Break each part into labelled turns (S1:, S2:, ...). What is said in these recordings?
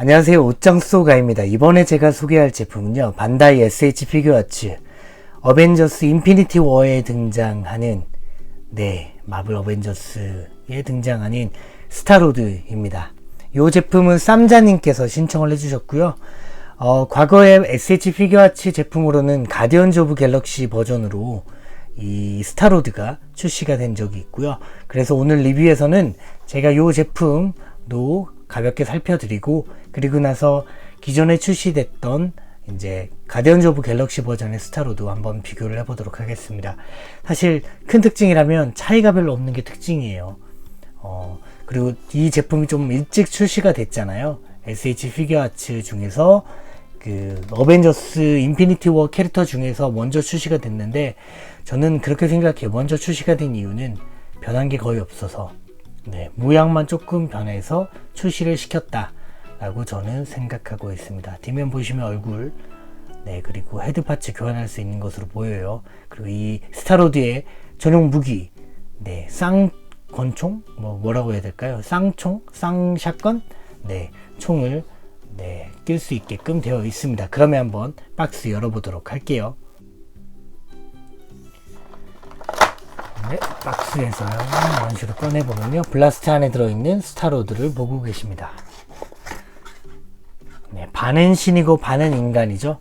S1: 안녕하세요. 옷장소가입니다. 이번에 제가 소개할 제품은요 반다이 SH 피규어츠 어벤져스 인피니티 워에 등장하는 네 마블 어벤져스에 등장하는 스타로드입니다. 이 제품은 쌈자님께서 신청을 해주셨고요. 어, 과거에 SH 피규어츠 제품으로는 가디언즈 오브 갤럭시 버전으로 이 스타로드가 출시가 된 적이 있고요. 그래서 오늘 리뷰에서는 제가 이 제품도 가볍게 살펴드리고 그리고 나서 기존에 출시됐던 이제 가디언즈 오브 갤럭시 버전의 스타로드 한번 비교를 해보도록 하겠습니다. 사실 큰 특징이라면 차이가 별로 없는 게 특징이에요. 어, 그리고 이 제품이 좀 일찍 출시가 됐잖아요. SH 피규어 아츠 중에서 그 어벤져스 인피니티 워 캐릭터 중에서 먼저 출시가 됐는데 저는 그렇게 생각해요. 먼저 출시가 된 이유는 변한 게 거의 없어서 네, 모양만 조금 변해서 출시를 시켰다 라고 저는 생각하고 있습니다. 뒷면 보시면 얼굴 네 그리고 헤드 파츠 교환할 수 있는 것으로 보여요. 그리고 이 스타로드의 전용 무기 네 쌍권총 뭐 뭐라고 해야 될까요? 쌍총 쌍샷건 네 총을 네, 낄 수 있게끔 되어 있습니다. 그러면 한번 박스 열어보도록 할게요. 네, 박스에서요. 이런 식으로 꺼내보면요. 블라스트 안에 들어있는 스타로드를 보고 계십니다. 네, 반은 신이고 반은 인간이죠.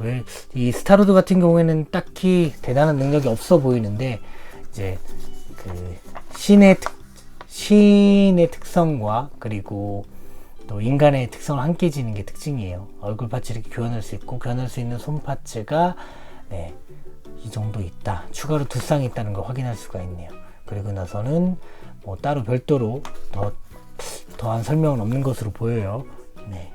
S1: 네. 왜이 스타로드 같은 경우에는 딱히 대단한 능력이 없어 보이는데 이제 그 신의 특 신의 특성과 그리고 또 인간의 특성을 함께 지는 게 특징이에요. 얼굴 파츠 이렇게 교환할 수 있고 교환할 수 있는 손 파츠가 네, 이 정도 있다. 추가로 두 쌍이 있다는 걸 확인할 수가 있네요. 그리고 나서는 뭐 따로 별도로 더 더한 설명은 없는 것으로 보여요. 네.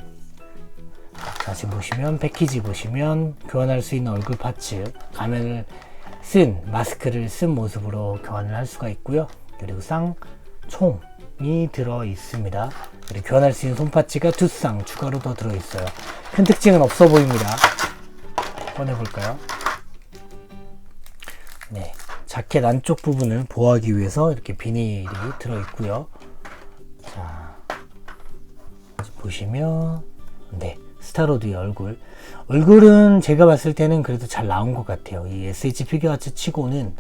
S1: 다시 보시면 패키지 보시면 교환할 수 있는 얼굴 파츠 가면을 쓴 마스크를 쓴 모습으로 교환을 할 수가 있고요. 그리고 쌍 총이 들어 있습니다. 그리고 교환할 수 있는 손 파츠가 두 쌍 추가로 더 들어 있어요. 큰 특징은 없어 보입니다. 꺼내 볼까요? 네. 자켓 안쪽 부분을 보호하기 위해서 이렇게 비닐이 들어 있고요. 자, 보시면 네. 스타로드의 얼굴. 얼굴은 제가 봤을 때는 그래도 잘 나온 것 같아요. 이 SH 피규어츠 치고는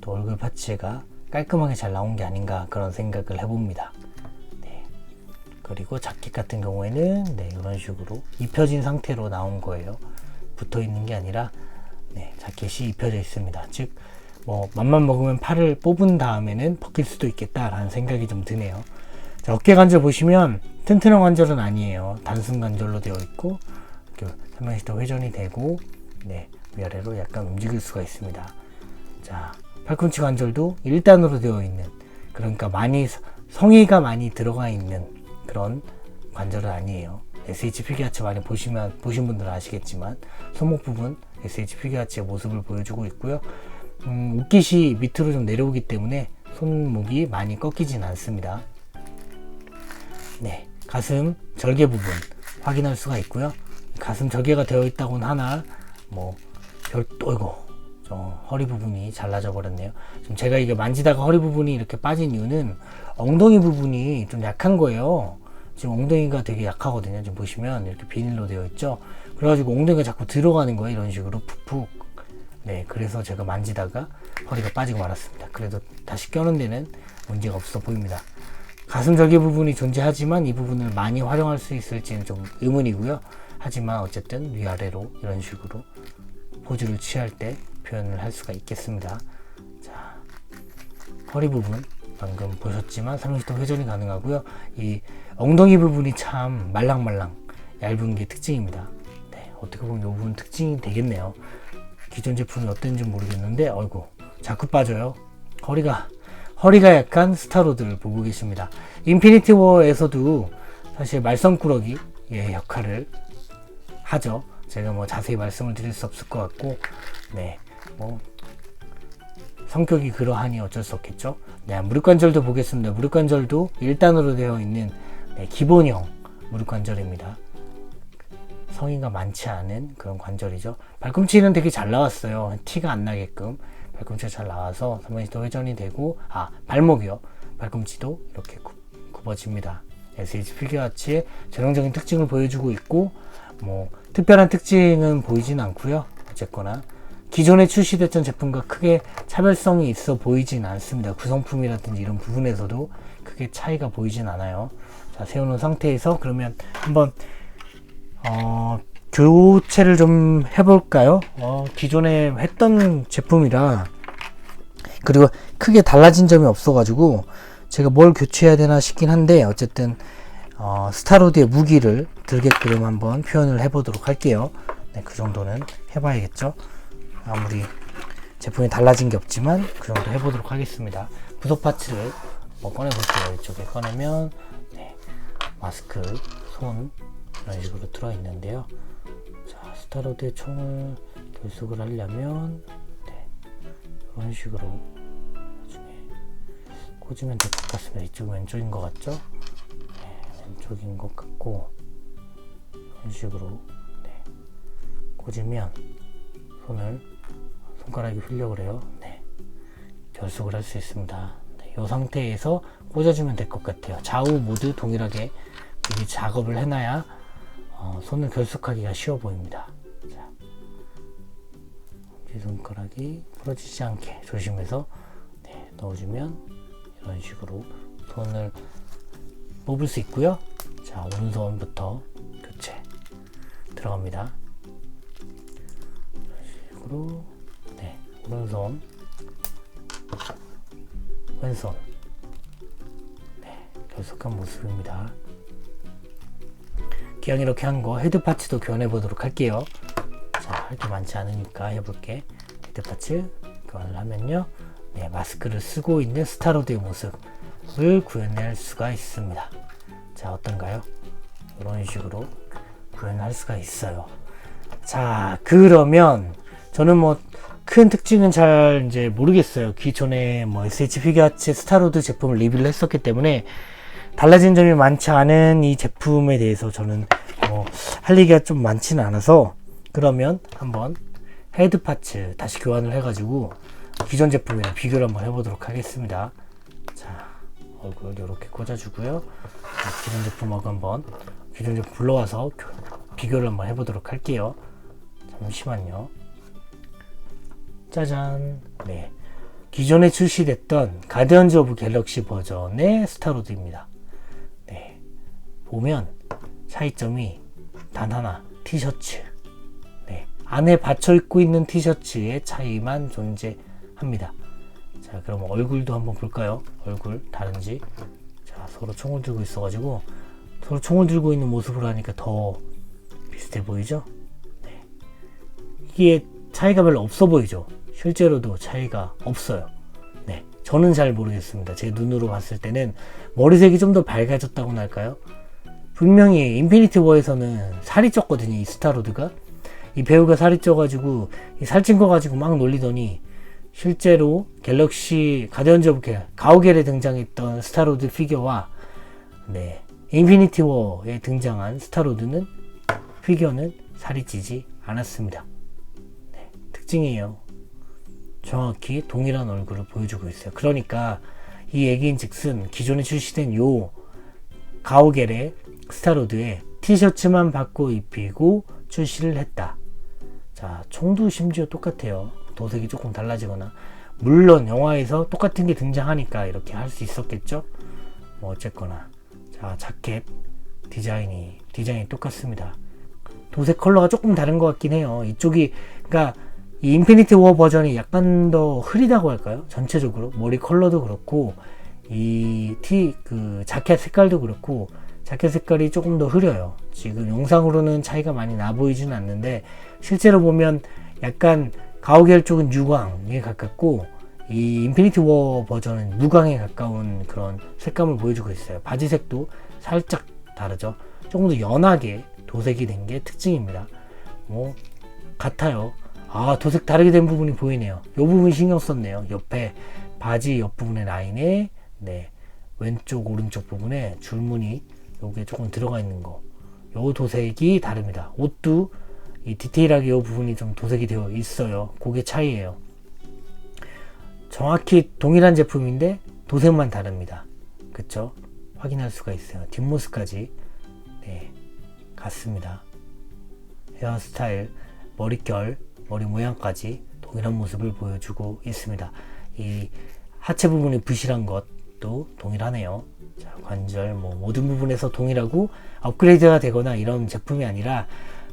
S1: 또 얼굴 파츠가 깔끔하게 잘 나온 게 아닌가 그런 생각을 해봅니다. 네. 그리고 자켓 같은 경우에는 네, 이런 식으로 입혀진 상태로 나온 거예요. 붙어 있는 게 아니라 네, 자켓이 입혀져 있습니다. 즉, 뭐 맘만 먹으면 팔을 뽑은 다음에는 벗길 수도 있겠다라는 생각이 좀 드네요. 자, 어깨 관절 보시면 튼튼한 관절은 아니에요. 단순 관절로 되어 있고 더 회전이 되고 네, 위아래로 약간 움직일 수가 있습니다. 자, 팔꿈치 관절도 1단으로 되어 있는 그러니까 많이 성의가 많이 들어가 있는 그런 관절은 아니에요. SH 피규어츠 많이 보시면 보신 분들은 아시겠지만 손목 부분 SH 피규어츠의 모습을 보여주고 있고요. 음, 옷깃이 밑으로 좀 내려오기 때문에 손목이 많이 꺾이진 않습니다. 네, 가슴 절개 부분 확인할 수가 있고요. 가슴 절개가 되어 있다고는 하나 뭐 별도 어이고 저 허리 부분이 잘라져 버렸네요. 지금 제가 이게 만지다가 허리 부분이 이렇게 빠진 이유는 엉덩이 부분이 좀 약한 거예요. 지금 엉덩이가 되게 약하거든요. 지금 보시면 이렇게 비닐로 되어 있죠. 그래가지고 엉덩이가 자꾸 들어가는 거예요. 이런 식으로 푹푹. 네, 그래서 제가 만지다가 허리가 빠지고 말았습니다. 그래도 다시 껴는 데는 문제가 없어 보입니다. 가슴 절개 부분이 존재하지만 이 부분을 많이 활용할 수 있을지는 좀 의문이고요. 하지만 어쨌든 위아래로 이런 식으로 포즈를 취할 때 표현을 할 수가 있겠습니다. 자, 허리 부분 방금 보셨지만 삼형식도 회전이 가능하고요. 이 엉덩이 부분이 참 말랑말랑 얇은 게 특징입니다. 네, 어떻게 보면 이 부분 특징이 되겠네요. 기존 제품이 어땠는지 모르겠는데, 어이구, 자꾸 빠져요. 허리가 허리가 약간 스타로드를 보고 계십니다. 인피니티 워에서도 사실 말썽꾸러기 의 역할을 하죠. 제가 뭐 자세히 말씀을 드릴 수 없을 것 같고, 네, 뭐 성격이 그러하니 어쩔 수 없겠죠. 네, 무릎관절도 보겠습니다. 무릎관절도 1단으로 되어 있는 네, 기본형 무릎관절입니다. 성의가 많지 않은 그런 관절이죠. 발꿈치는 되게 잘 나왔어요. 티가 안 나게끔 발꿈치가 잘 나와서 선반시도 회전이 되고 아 발목이요. 발꿈치도 이렇게 굽, 어집니다 SH 피규어아츠의 전형적인 특징을 보여주고 있고 뭐 특별한 특징은 보이진 않고요. 어쨌거나 기존에 출시됐던 제품과 크게 차별성이 있어 보이진 않습니다. 구성품이라든지 이런 부분에서도 크게 차이가 보이진 않아요. 자, 세우는 상태에서 그러면 한번 어, 교체를 좀 해볼까요? 어, 기존에 했던 제품이라 그리고 크게 달라진 점이 없어가지고 제가 뭘 교체해야 되나 싶긴 한데 어쨌든 어, 스타로드의 무기를 들게끔 한번 표현을 해보도록 할게요. 네, 그 정도는 해봐야겠죠. 아무리 제품이 달라진 게 없지만 그 정도 해보도록 하겠습니다. 부속 파츠를 뭐 꺼내볼게요. 이쪽에 꺼내면 네, 마스크, 손 이런 식으로 들어있는데요. 자, 스타로드의 총을 결속을 하려면 네, 이런 식으로 나중에 꽂으면 될 것 같습니다. 이쪽 왼쪽인 것 같죠? 네, 왼쪽인 것 같고 이런 식으로 네, 꽂으면 손을 손가락이 흘려고 그래요. 네, 결속을 할 수 있습니다. 네, 이 상태에서 꽂아주면 될 것 같아요. 좌우 모두 동일하게 작업을 해놔야 어, 손을 결속하기가 쉬워 보입니다. 자, 이 손가락이 부러지지 않게 조심해서 네, 넣어주면 이런 식으로 손을 뽑을 수 있고요. 자, 오른손부터 교체 들어갑니다. 이런 식으로 네, 오른손, 왼손 네, 결속한 모습입니다. 기왕 이렇게 한 거 헤드 파츠도 교환해 보도록 할게요. 자, 할게 많지 않으니까 해볼게. 헤드 파츠 교환을 하면요. 네, 마스크를 쓰고 있는 스타로드의 모습을 구현할 수가 있습니다. 자, 어떤가요? 이런 식으로 구현할 수가 있어요. 자, 그러면 저는 뭐 큰 특징은 잘 이제 모르겠어요. 기존에 뭐 SH 피규어츠 스타로드 제품을 리뷰를 했었기 때문에 달라진 점이 많지 않은 이 제품에 대해서 저는 뭐 할 얘기가 좀 많지는 않아서 그러면 한번 헤드 파츠 다시 교환을 해가지고 기존 제품이랑 비교를 한번 해보도록 하겠습니다. 자 얼굴 이렇게 꽂아주고요. 자, 기존 제품하고 한번 기존 제품 불러와서 교- 비교를 한번 해보도록 할게요. 잠시만요. 짜잔. 네. 기존에 출시됐던 가디언즈 오브 갤럭시 버전의 스타로드입니다. 네. 보면 차이점이 단 하나, 티셔츠. 네. 안에 받쳐 입고 있는 티셔츠의 차이만 존재합니다. 자, 그럼 얼굴도 한번 볼까요? 얼굴 다른지. 자, 서로 총을 들고 있어가지고 서로 총을 들고 있는 모습으로 하니까 더 비슷해 보이죠? 네. 이게 차이가 별로 없어 보이죠? 실제로도 차이가 없어요. 네. 저는 잘 모르겠습니다. 제 눈으로 봤을 때는 머리색이 좀 더 밝아졌다고나 할까요? 분명히 인피니티 워에서는 살이 쪘거든요. 이 스타로드가. 이 배우가 살이 쪄가지고 이 살찐 거 가지고 막 놀리더니 실제로 갤럭시 가디언즈 오브 갤 가오갤에 등장했던 스타로드 피규어와 네 인피니티 워에 등장한 스타로드는 피규어는 살이 찌지 않았습니다. 네, 특징이에요. 정확히 동일한 얼굴을 보여주고 있어요. 그러니까 이 얘기인즉슨 기존에 출시된 요 가오겔의 스타로드에 티셔츠만 바꿔 입히고 출시를 했다. 자, 총도 심지어 똑같아요. 도색이 조금 달라지거나. 물론 영화에서 똑같은 게 등장하니까 이렇게 할 수 있었겠죠? 뭐 어쨌거나. 자, 자켓 디자인이 디자인이 똑같습니다. 도색 컬러가 조금 다른 것 같긴 해요. 이쪽이 그러니까 이 인피니티 워 버전이 약간 더 흐리다고 할까요? 전체적으로 머리 컬러도 그렇고 이 티 그 자켓 색깔도 그렇고 자켓 색깔이 조금 더 흐려요. 지금 영상으로는 차이가 많이 나 보이지는 않는데 실제로 보면 약간 가오갤 쪽은 유광에 가깝고 이 인피니티 워 버전은 무광에 가까운 그런 색감을 보여주고 있어요. 바지 색도 살짝 다르죠. 조금 더 연하게 도색이 된 게 특징입니다. 뭐 같아요. 아 도색 다르게 된 부분이 보이네요. 이 부분 신경 썼네요. 옆에 바지 옆 부분의 라인에 네 왼쪽 오른쪽 부분에 줄무늬 요게 조금 들어가 있는 거. 요 도색이 다릅니다. 옷도 이 디테일하게 요 부분이 좀 도색이 되어 있어요. 그게 차이예요. 정확히 동일한 제품인데 도색만 다릅니다. 그쵸? 확인할 수가 있어요. 뒷모습까지 네, 같습니다. 헤어스타일, 머릿결, 머리 모양까지 동일한 모습을 보여주고 있습니다. 이 하체 부분이 부실한 것도 동일하네요. 자, 관절 뭐 모든 부분에서 동일하고 업그레이드가 되거나 이런 제품이 아니라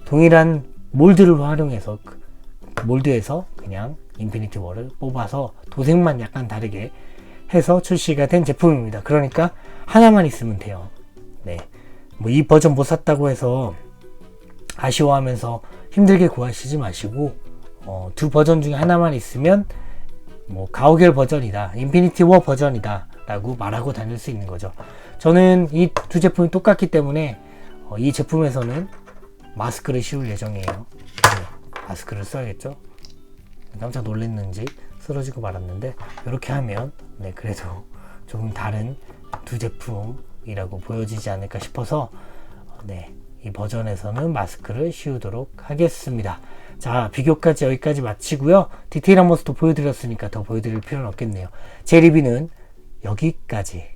S1: 동일한 몰드를 활용해서 그 몰드에서 그냥 인피니티 월을 뽑아서 도색만 약간 다르게 해서 출시가 된 제품입니다. 그러니까 하나만 있으면 돼요. 네. 뭐 이 버전 못 샀다고 해서 아쉬워하면서 힘들게 구하시지 마시고 어, 두 버전 중에 하나만 있으면 뭐 가오갤 버전이다, 인피니티 워 버전이다 라고 말하고 다닐 수 있는 거죠. 저는 이 두 제품이 똑같기 때문에 어, 이 제품에서는 마스크를 씌울 예정이에요. 네, 마스크를 써야겠죠. 깜짝 놀랐는지 쓰러지고 말았는데 이렇게 하면 네 그래도 조금 다른 두 제품이라고 보여지지 않을까 싶어서 어, 네이 버전에서는 마스크를 씌우도록 하겠습니다. 자 비교까지 여기까지 마치고요. 디테일한 모습도 보여드렸으니까 더 보여드릴 필요는 없겠네요. 제 리뷰는 여기까지